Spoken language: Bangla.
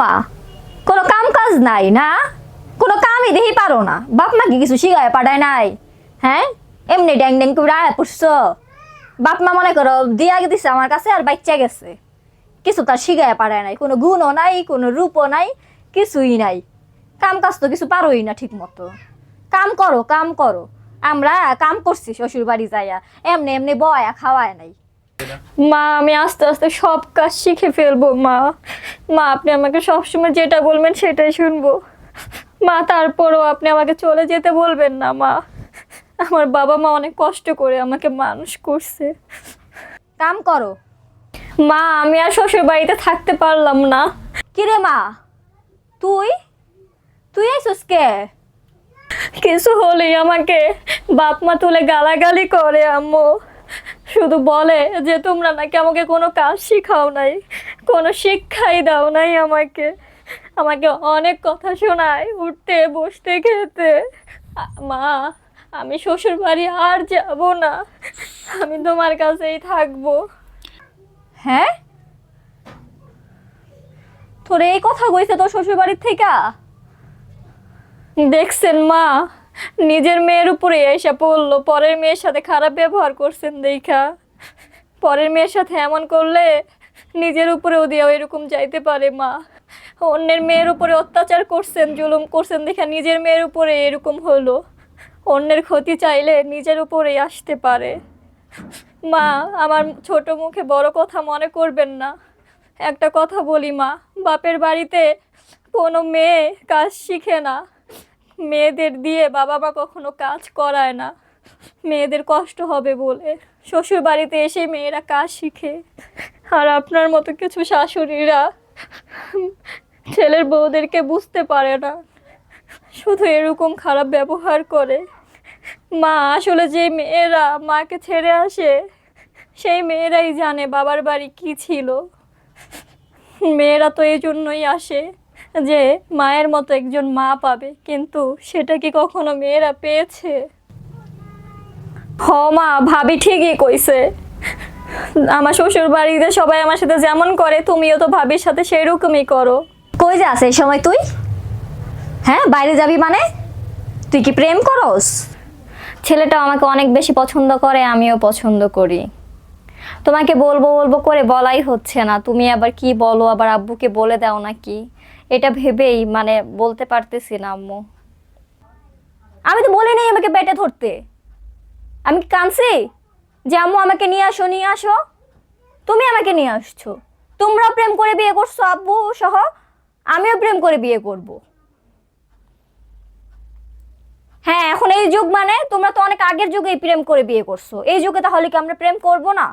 মা, কোনো কাম কাজ নাই না? কোনো কামই দেখি পারো না। বাপ মা কি কিছু শিখায় পাঠায় নাই? হ্যাঁ? এমনি ড্যাং ড্যাং করে আয় বাপ মা মনে করো, দিয়া দিছে আমার কাছে আর বাচ্চা গেছে। কিছু তার শিখায় পাঠায় নাই। কোনো গুণও নাই, কোনো রূপও নাই, কিছুই নাই। কাম কাজ তো কিছু পারোই না ঠিক মতো কাম করো কাম করো। আমরা কাম করছি শ্বশুর বাড়ি যাইয়া। এমনি এমনি বয়া খাওয়ায় নাই। মা আমি আস্তে আস্তে সব কাজ শিখে ফেলব মা। মা আপনি আমাকে সবসময় যেটা বলবেন সেটাই শুনব। মা তারপরও আপনি আমাকে চলে যেতে বলবেন না মা। আমার বাবা মা অনেক কষ্ট করে আমাকে মানুষ করছে। কাম করো। মা আমি আর শ্বশুর বাড়িতে থাকতে পারলাম না। কিরে মা? তুই? তুই আইসস কে? কিছু হলেই আমাকে বাপ মা তুলে গালাগালি করে আম্মু। শুধু বলে যে তোমরা নাকি আমাকে কোনো কাজ শিখাও নাই কোনো শিক্ষাই দাও নাই আমাকে। আমাকে অনেক কথা শোনায় উঠতে বসতে খেতে। মা আমি শ্বশুর বাড়ি আর যাব না। আমি তোমার কাছেই থাকব। হ্যাঁ? তোর এই কথা কইছে তোর শ্বশুর বাড়ির থেকে? দেখছেন মা নিজের মেয়ের উপরে এসে পড়ল। পরের মেয়ের সাথে খারাপ ব্যবহার করছেন দেখা। পরের মেয়ের সাথে এমন করলে নিজের উপরেও দিয়েও এরকম যাইতে পারে মা। অন্যের মেয়ের উপরে অত্যাচার করছেন, জুলুম করছেন দেখা নিজের মেয়ের উপরে এরকম হলো। অন্যের ক্ষতি চাইলে নিজের উপরেই আসতে পারে। মা, আমার ছোট মুখে বড় কথা মনে করবেন না। একটা কথা বলি মা, বাপের বাড়িতে কোনো মেয়ে কাজ শিখে না। মেয়েদের দিয়ে বাবা মা কখনো কাজ করায় না। মেয়েদের কষ্ট হবে বলে শ্বশুর বাড়িতে এসে মেয়েরা কাজ শিখে। আর আপনার মতো কিছু শাশুড়িরা ছেলের বউদেরকে বুঝতে পারে না। শুধু এরকম খারাপ ব্যবহার করে। মা, আসলে যে মেয়েরা মাকে ছেড়ে আসে, সেই মেয়েরাই জানে বাবার বাড়ি কি ছিল। মেয়েরা তো এই জন্যই আসে। যে মায়ের মতো একজন মা পাবে কিন্তু সেটা কি কখনো মেয়েরা পেয়েছে? হ মা ভাবি ঠিকই কইছে। আমার শ্বশুর বাড়িতে সবাই আমার সাথে যেমন করে তুমিও তো ভাবির সাথে সেই রকমই করো। কই যাস এই সময় তুই? হ্যাঁ বাইরে যাবি মানে? তুই কি প্রেম করস? ছেলেটা আমাকে অনেক বেশি পছন্দ করে আমিও পছন্দ করি। তোমাকে বলব বলব করে বলাই হচ্ছে না। তুমি আবার কি বলো? আবার আব্বুকে বলে দাও নাকি? এটা ভেবেই মানে বলতে পারতেছি না আম্মু। আমি তো বলি নাই আমাকে পেটে ধরতে। আমি কি যে আম্মু আমাকে নিয়ে আসো নিয়ে আসো। তুমি আমাকে নিয়ে আসছো। তোমরা প্রেম করে বিয়ে করছ আব্বু সহ। আমিও প্রেম করে বিয়ে করব। হ্যাঁ এখন এই যুগ মানে তোমরা তো অনেক আগের যুগেই প্রেম করে বিয়ে করছ। এই যুগে তাহলে কি আমরা প্রেম করব না?